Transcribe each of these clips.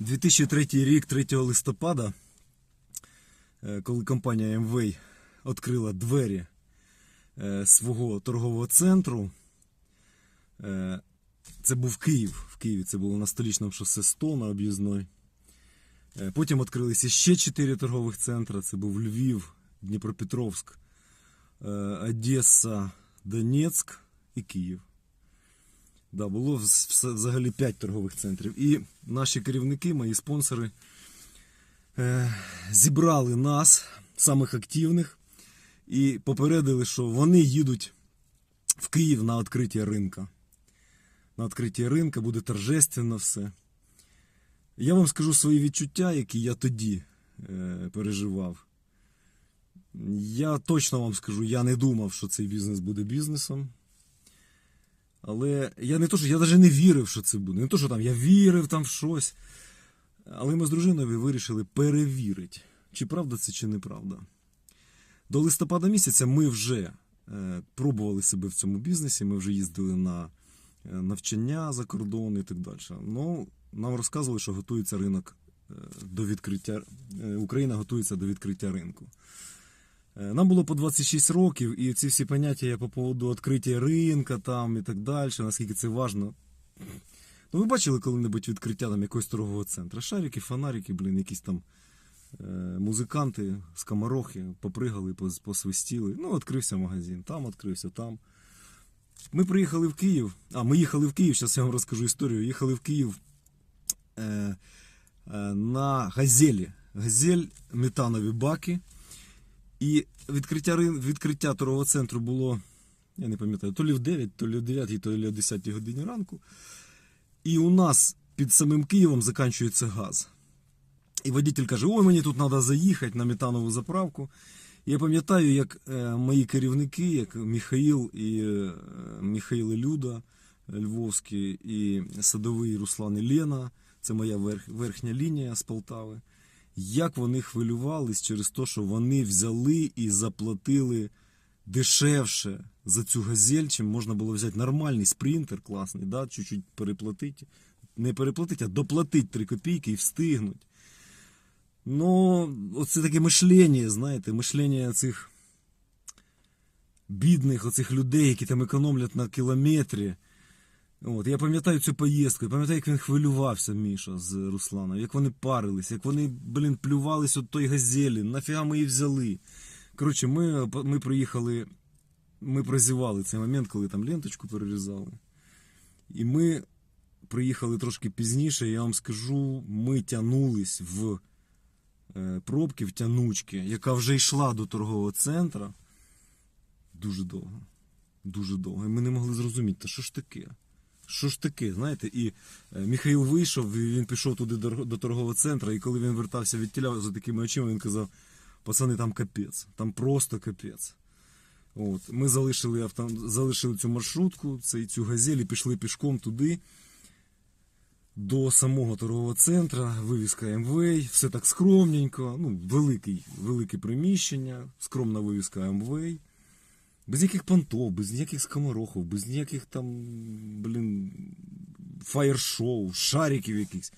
2003 рік, 3 листопада, е, коли компанія МВ відкрила двері е, свого торгового центру, е, це був Київ. В Києві це було на столічному шосе 100 на об'їзної. Потім відкрилися ще 4 торгових центри. Це був Львів, Дніпропетровськ, Одеса, Донецьк і Київ. Да, було взагалі 5 торгових центрів. І наші керівники, мої спонсори, е, зібрали нас, самих активних, і попередили, що вони їдуть в Київ на відкриття ринка. На відкриття ринка буде торжественно все. Я вам скажу свої відчуття, які я тоді е, переживав. Я точно вам скажу, я не думав, що цей бізнес буде бізнесом. Але я не то, що я навіть не вірив, що це буде. Не то, що там я вірив там в щось. Але ми з дружиною вирішили перевірити, чи правда це, чи неправда. До листопада місяця ми вже е, пробували себе в цьому бізнесі, ми вже їздили на е, навчання за кордон і так далі. Ну, нам розказували, що готується ринок е, до відкриття. Україна готується до відкриття ринку. Е, Нам було по 26 років, і ці всі поняття по поводу відкриття ринка там і так далі, наскільки це важно. Ну, ви бачили коли-небудь відкриття там якогось торгового центру? Шарики, фонарики, блін, якісь там е, музиканти, скоморохи попригали, посвистіли. Ну, відкрився магазин, там відкрився, там. Ми приїхали в Київ. А, ми їхали в Київ, зараз я вам розкажу історію. Їхали в Київ е, е, на газелі. Газель, метанові баки. І відкриття, відкриття торгового центру було, я не пам'ятаю, то лі в 9, то лі в 9, то лі в 10 годині ранку. І у нас під самим Києвом закінчується газ. І водитель каже: Ой, мені тут треба заїхати на метанову заправку. І я пам'ятаю, як е, мої керівники, як Михаїл і е, Михаїл і Люда Львовський, і Садовий Руслан і Лена, це моя верх, верхня лінія з Полтави. Як вони хвилювались через те, що вони взяли і заплатили дешевше за цю газель, чим можна було взяти нормальний спринтер класний, да, чуть-чуть переплатити. Не переплатити, а доплатити 3 копійки і встигнуть. Ну, оце таке мишлення, знаєте, мишлення цих бідних оцих людей, які там економлять на кілометрі. От, я пам'ятаю цю поїздку, я пам'ятаю, як він хвилювався, Міша з Русланом, як вони парились, як вони, блін, плювались от той газелі, нафіга ми її взяли. Коротше, ми, ми приїхали, ми прозівали цей момент, коли там ленточку перерізали. І ми приїхали трошки пізніше, я вам скажу, ми тянулись в е, пробки, в тянучки, яка вже йшла до торгового центру дуже довго. Дуже довго. І ми не могли зрозуміти, що ж таке? Що ж таке, знаєте, і е, Михаїл вийшов, він пішов туди до, торгового центру, і коли він вертався від тіля за такими очима, він казав: пацани, там капець, там просто капець. От, ми залишили, авто, залишили цю маршрутку, цю газель і пішли пішком туди, до самого торгового центру, вивіска МВ, все так скромненько, ну, великий, велике приміщення, скромна вивіска МВ. Без ніяких понтов, без ніяких скоморохів, без ніяких там, блін, фаєр-шоу, шариків якихось.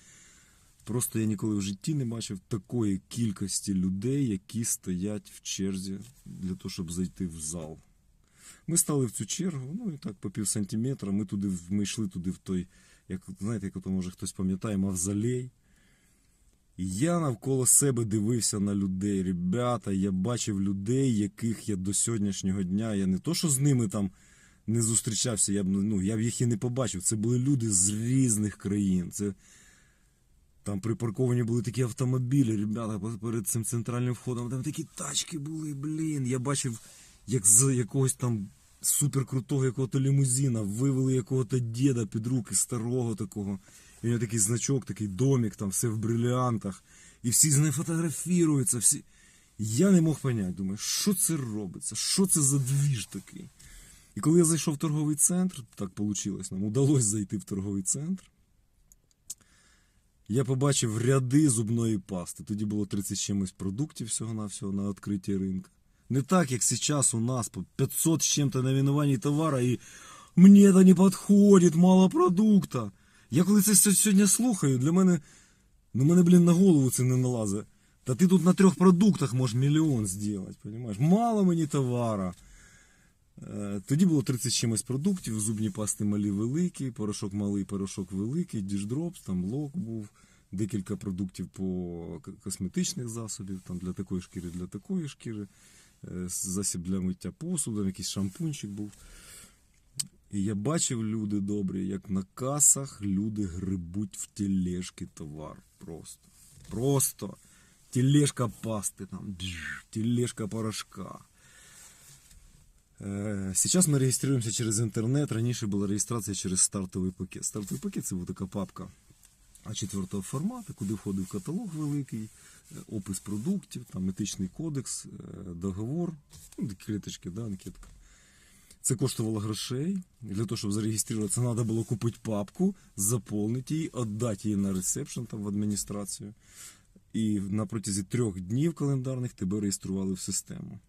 Просто я ніколи в житті не бачив такої кількості людей, які стоять в черзі для того, щоб зайти в зал. Ми стали в цю чергу, ну і так по пів сантиметра. Ми туди ми йшли туди в той, як знаєте, як ото може хтось пам'ятає, мавзолей. Я навколо себе дивився на людей. Ребята, я бачив людей, яких я до сьогоднішнього дня. Я не то, що з ними там не зустрічався, я б ну, я б їх і не побачив. Це були люди з різних країн. Це там припарковані були такі автомобілі, ребята, перед цим центральним входом. Там такі тачки були, блін. Я бачив, як з якогось там суперкрутого якого-то лімузина вивели якого-то діда під руки старого такого. І у нього такий значок, такий домик, там все в бриліантах. І всі з ним фотографіруються. Всі... Я не мог поняти, думаю, що це робиться, що це за двіж такий. І коли я зайшов в торговий центр, так вийшло, нам удалося зайти в торговий центр. Я побачив ряди зубної пасти. Тоді було 30 чимось продуктів всього-навсього на відкритті ринку. Не так, як зараз у нас по 500 з чим-то наименований товара, і мені це не підходить, мало продукта. Я коли це сьогодні слухаю, для мене Ну мене, блін, на голову це не налазить. Та ти тут на трьох продуктах можеш мільйон зробити, розумієш? Мало мені товара. Е, Тоді було 30 чимось продуктів, зубні пасти малі великі, порошок малий, порошок великий, діждропс, там лок був, декілька продуктів по косметичних засобів, там для такої шкіри, для такої шкіри, е, засіб для миття посуду, якийсь шампунчик був. І я бачив люди добрі, як на касах люди грибуть в тележки товар. Просто. Просто. Тележка пасти, там, тележка порошка. Е, Сейчас ми реєструємося через інтернет. Раніше була реєстрація через стартовий пакет. Стартовий пакет це була така папка А4 формату, куди входив каталог великий, е, опис продуктів, там етичний кодекс, е, договор, ну, такі клеточки, да, анкетка. Це коштувало грошей. Для того, щоб зареєструватися, треба було купити папку, заповнити її, віддати її на ресепшн там, в адміністрацію. І на протязі трьох днів календарних тебе реєстрували в систему.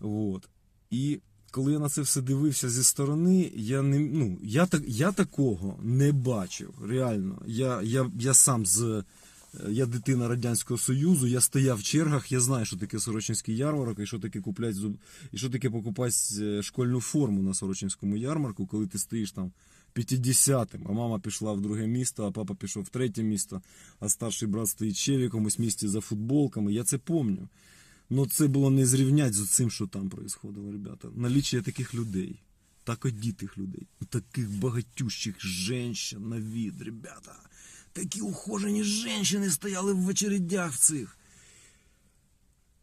От. І коли я на це все дивився зі сторони, я не ну, я, так, я такого не бачив. Реально. Я, я, я сам з. Я дитина Радянського Союзу, я стояв в чергах, я знаю, що таке Сорочинський ярмарок, і що таке купляти зуб... і що таке покупати е, школьну форму на Сорочинському ярмарку, коли ти стоїш там 50-м, а мама пішла в друге місто, а папа пішов в третє місто, а старший брат стоїть ще в якомусь місті за футболками. Я це пам'ятаю. Ну це було не зрівнять з цим, що там происходило, ребята. Наліччя таких людей, так одітих людей, таких багатющих женщин на від, ребята. Такі ухожені женщини стояли в очередях цих.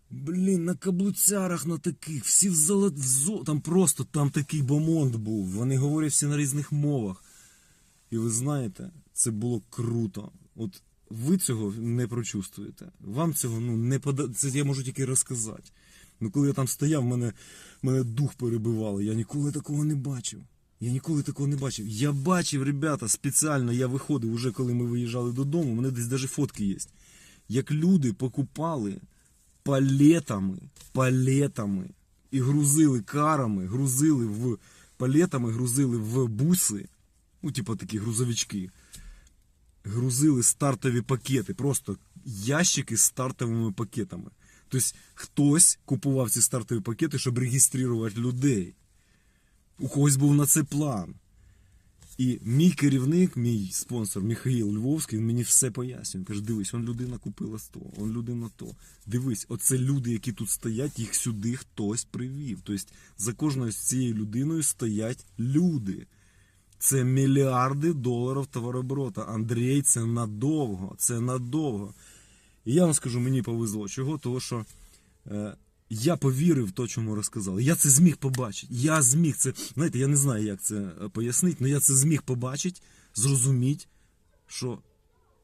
Блін, на каблуцярах на таких, всі в золот... в зо... Там просто там такий бомонд був. Вони говорять всі на різних мовах. І ви знаєте, це було круто. От ви цього не прочувствуєте. Вам цього ну, не пода... Це я можу тільки розказати. Ну коли я там стояв, мене, мене дух перебивало. Я ніколи такого не бачив. Я ніколи такого не бачив. Я бачив, ребята, спеціально я виходив, уже коли ми виїжджали додому, у мене десь навіть фотки є. Як люди покупали палетами, палетами і грузили карами, грузили в палетами, грузили в буси, ну, типу такі грузовички, грузили стартові пакети, просто ящики з стартовими пакетами. Тобто хтось купував ці стартові пакети, щоб реєструвати людей. У когось був на це план. І мій керівник, мій спонсор Михаїл Львовський, він мені все пояснює. Він каже, дивись, он людина купила 100, он людина то. Дивись, оце люди, які тут стоять, їх сюди хтось привів. Тобто за кожною з цією людиною стоять люди. Це мільярди доларів товарооборота. Андрій, це надовго, це надовго. І я вам скажу, мені повезло. Чого? Того, що е, я повірив в те, чому розказали. Я це зміг побачити. Я зміг це. Знаєте, я не знаю, як це е, пояснити, але я це зміг побачити, зрозуміти, що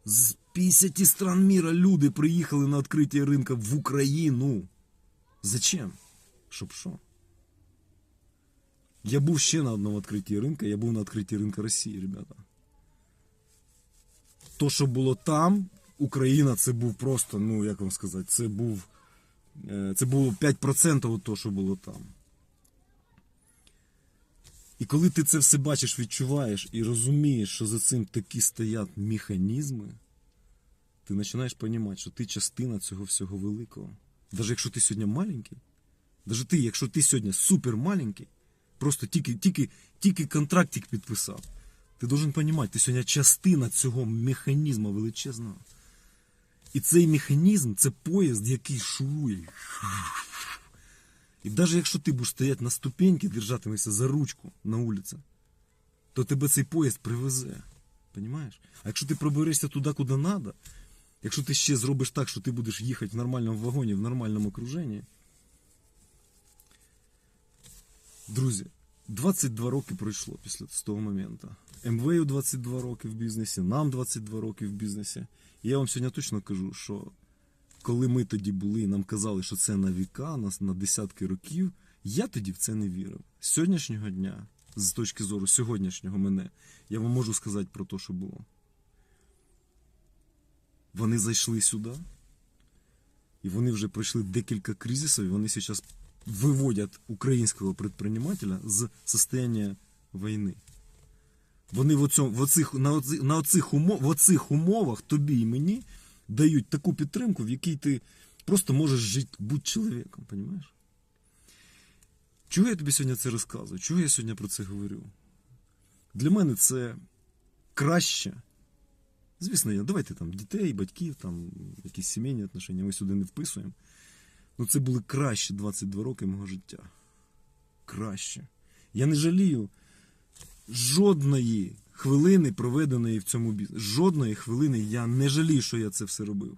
з 50 стран міра люди приїхали на відкриття ринка в Україну. Зачем? Щоб що? Я був ще на одному відкритті ринка, я був на відкритті ринка Росії, ребята. То, що було там, Україна, це був просто, ну як вам сказати, це був. Е, Це було 5% від того, що було там. І коли ти це все бачиш, відчуваєш і розумієш, що за цим такі стоять механізми, ти починаєш розуміти, що ти частина цього всього великого. Навіть якщо ти сьогодні маленький, навіть ти, якщо ти сьогодні супер маленький, просто тільки, тільки, тільки контрактик підписав, ти должен розуміти, ти сьогодні частина цього механізму величезного. І цей механізм це поїзд, який шурує. І навіть якщо ти будеш стояти на ступеньки, держатимешся за ручку на вулиці, то тебе цей поїзд привезе. Понимаєш? А якщо ти проберешся туди, куди треба, якщо ти ще зробиш так, що ти будеш їхати в нормальному вагоні, в нормальному окруженні. Друзі, 22 роки пройшло після того моменту. МВ 22 роки в бізнесі, нам 22 роки в бізнесі. Я вам сьогодні точно кажу, що коли ми тоді були, нам казали, що це на віка, на, на десятки років, я тоді в це не вірив. З сьогоднішнього дня, з точки зору сьогоднішнього мене, я вам можу сказати про те, що було. Вони зайшли сюди, і вони вже пройшли декілька кризисів, і вони зараз виводять українського предпринимателя з состояння війни. Вони в оцьому, в оцих, на, оцих, на оцих, умов, в оцих умовах тобі і мені дають таку підтримку, в якій ти просто можеш жити, бути чоловіком, розумієш? Чого я тобі сьогодні це розказую? Чого я сьогодні про це говорю? Для мене це краще. Звісно, я, давайте там дітей, батьків, там якісь сімейні отношення, ми сюди не вписуємо. Ну це були кращі 22 роки мого життя. Краще. Я не жалію жодної хвилини, проведеної в цьому бізнесі. Жодної хвилини я не жалію, що я це все робив.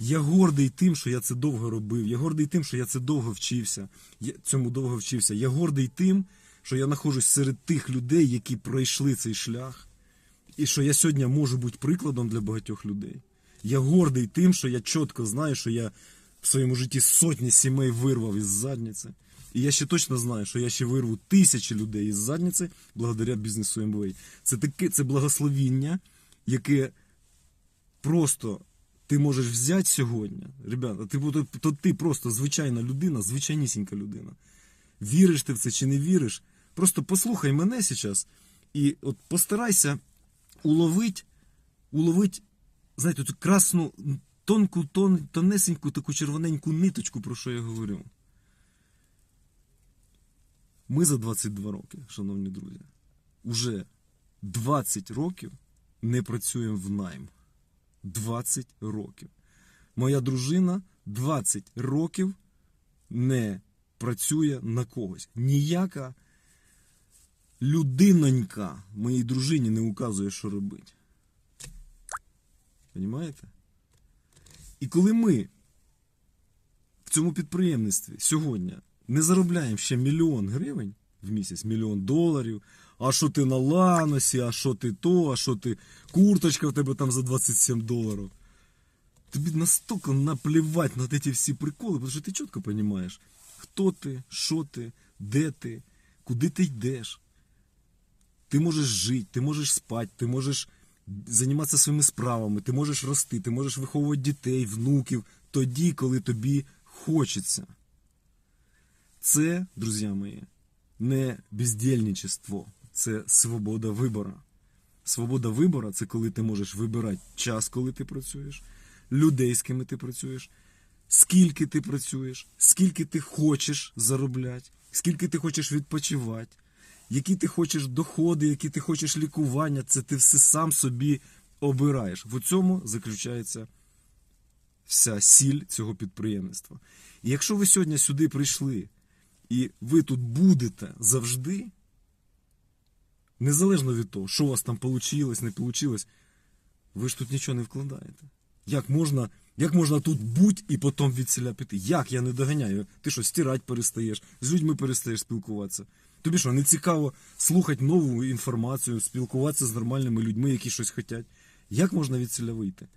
Я гордий тим, що я це довго робив. Я гордий тим, що я це довго вчився. Я цьому довго вчився. Я гордий тим, що я знаходжусь серед тих людей, які пройшли цей шлях, і що я сьогодні можу бути прикладом для багатьох людей. Я гордий тим, що я чітко знаю, що я в своєму житті сотні сімей вирвав із задниці. І я ще точно знаю, що я ще вирву тисячі людей із задниці благодаря бізнесу МВА. Це таке це благословіння, яке просто ти можеш взяти сьогодні. Ребята, ти, то, то ти просто звичайна людина, звичайнісінька людина. Віриш ти в це чи не віриш? Просто послухай мене зараз і от постарайся уловить, уловить, знаєте, цю красну, тонку, тон, тонесеньку, таку червоненьку ниточку, про що я говорю. Ми за 22 роки, шановні друзі, уже 20 років не працюємо в найм. 20 років. Моя дружина 20 років не працює на когось. Ніяка людинонька моїй дружині не указує, що робити. Понімаєте? І коли ми в цьому підприємництві сьогодні не заробляємо ще мільйон гривень в місяць, мільйон доларів, а що ти на ланосі, а що ти то, а що ти курточка в тебе там за 27 доларів. Тобі настільки наплівати на ці всі приколи, тому що ти чітко розумієш, хто ти, що ти, де ти, куди ти йдеш. Ти можеш жити, ти можеш спати, ти можеш займатися своїми справами, ти можеш рости, ти можеш виховувати дітей, внуків тоді, коли тобі хочеться. Це, друзі мої, не бездільничество, це свобода вибору. Свобода вибору це коли ти можеш вибирати час, коли ти працюєш, людей, з ким ти працюєш, скільки ти працюєш, скільки ти хочеш заробляти, скільки ти хочеш відпочивати, які ти хочеш доходи, які ти хочеш лікування, це ти все сам собі обираєш. В цьому заключається вся сіль цього підприємництва. І якщо ви сьогодні сюди прийшли, і ви тут будете завжди, незалежно від того, що у вас там вийшло, не вийшло, ви ж тут нічого не вкладаєте. Як можна, як можна тут бути і потім від селя піти? Як я не доганяю? Ти що, стирати перестаєш, з людьми перестаєш спілкуватися? Тобі що, не цікаво слухати нову інформацію, спілкуватися з нормальними людьми, які щось хочуть? Як можна від селя вийти?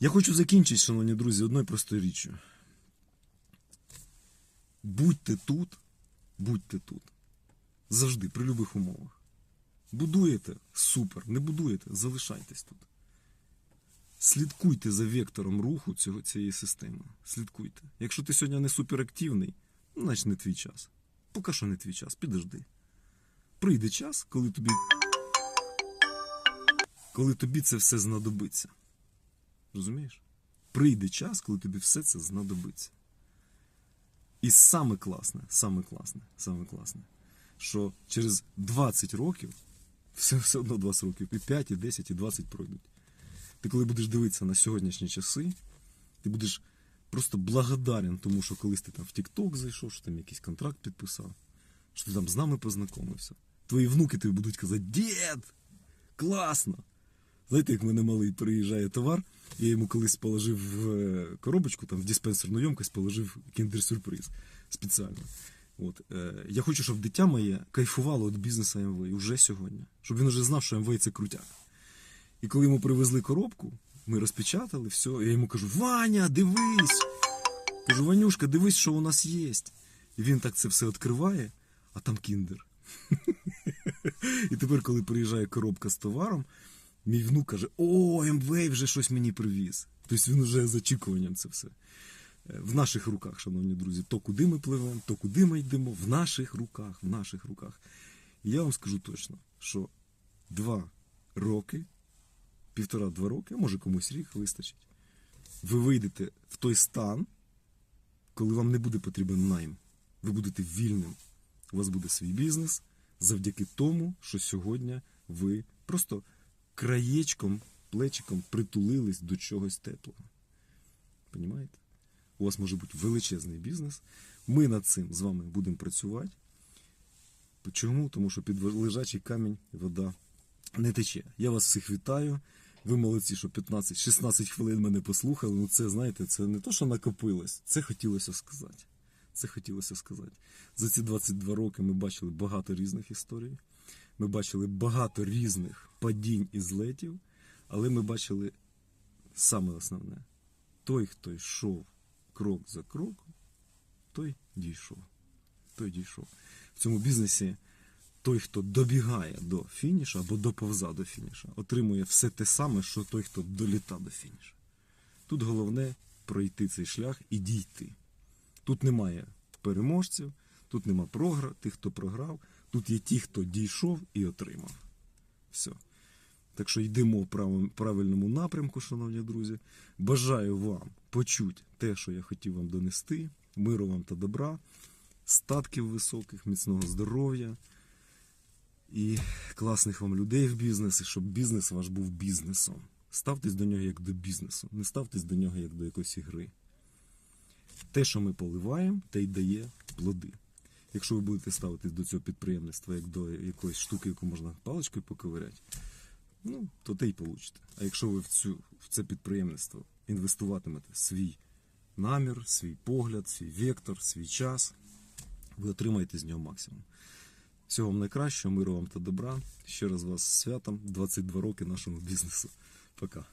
Я хочу закінчити, шановні друзі, одною простою річчю. Будьте тут, будьте тут. Завжди, при будь-яких умовах. Будуєте супер, не будуєте, залишайтесь тут. Слідкуйте за вектором руху цього, цієї системи. Слідкуйте. Якщо ти сьогодні не суперактивний, ну, значить не твій час. Поки що не твій час, підожди. Прийде час, коли тобі. Коли тобі це все знадобиться. Розумієш? Прийде час, коли тобі все це знадобиться. І саме класне, саме класне, саме класне, що через 20 років, все, все одно 20 років, і 5, і 10, і 20 пройдуть. Ти коли будеш дивитися на сьогоднішні часи, ти будеш просто благодарен тому, що колись ти там в TikTok зайшов, що там якийсь контракт підписав, що ти там з нами познайомився. Твої внуки тобі будуть казати, дід, класно! Знаєте, як в мене малий приїжджає товар, я йому колись положив в е, коробочку, там в диспенсерну ємкость положив кіндер-сюрприз спеціально. От, е, я хочу, щоб дитя моє кайфувало від бізнесу МВ уже сьогодні. Щоб він вже знав, що МВ це крутяк. І коли йому привезли коробку, ми розпечатали все, я йому кажу: Ваня, дивись! Кажу, Ванюшка, дивись, що у нас є. І він так це все відкриває, а там кіндер. І тепер, коли приїжджає коробка з товаром, мій внук каже: О, МВ вже щось мені привіз. Тобто він вже з очікуванням це все. Е, В наших руках, шановні друзі, то куди ми пливемо, то куди ми йдемо, в наших руках, в наших руках. І я вам скажу точно, що два роки, півтора-два роки, а може комусь рік вистачить. Ви вийдете в той стан, коли вам не буде потрібен найм. Ви будете вільним. У вас буде свій бізнес завдяки тому, що сьогодні ви просто краєчком, плечиком притулились до чогось теплого. Понімаєте? У вас може бути величезний бізнес. Ми над цим з вами будемо працювати. Чому? Тому що під лежачий камінь вода не тече. Я вас всіх вітаю. Ви молодці, що 15-16 хвилин мене послухали. Ну це, знаєте, це не то, що накопилось, це хотілося сказати. Це хотілося сказати. За ці 22 роки ми бачили багато різних історій. Ми бачили багато різних падінь і злетів, але ми бачили саме основне: той, хто йшов крок за кроком, той дійшов. Той дійшов. В цьому бізнесі той, хто добігає до фініша або доповза до фініша, отримує все те саме, що той, хто доліта до фініша. Тут головне пройти цей шлях і дійти. Тут немає переможців, тут нема програ, тих, хто програв, тут є ті, хто дійшов і отримав. Все. Так що йдемо в правильному напрямку, шановні друзі. Бажаю вам почути те, що я хотів вам донести. Миру вам та добра, статків високих, міцного здоров'я і класних вам людей в бізнесі, щоб бізнес ваш був бізнесом. Ставтесь до нього як до бізнесу, не ставтесь до нього як до якоїсь ігри. Те, що ми поливаємо, те й дає плоди. Якщо ви будете ставитись до цього підприємництва як до якоїсь штуки, яку можна паличкою поковиряти, ну, то те й получите. А якщо ви в, цю, в це підприємництво інвестуватимете свій намір, свій погляд, свій вектор, свій час, ви отримаєте з нього максимум. Всього вам найкращого, миру вам та добра. Ще раз вас з святом, 22 роки нашому бізнесу. Пока.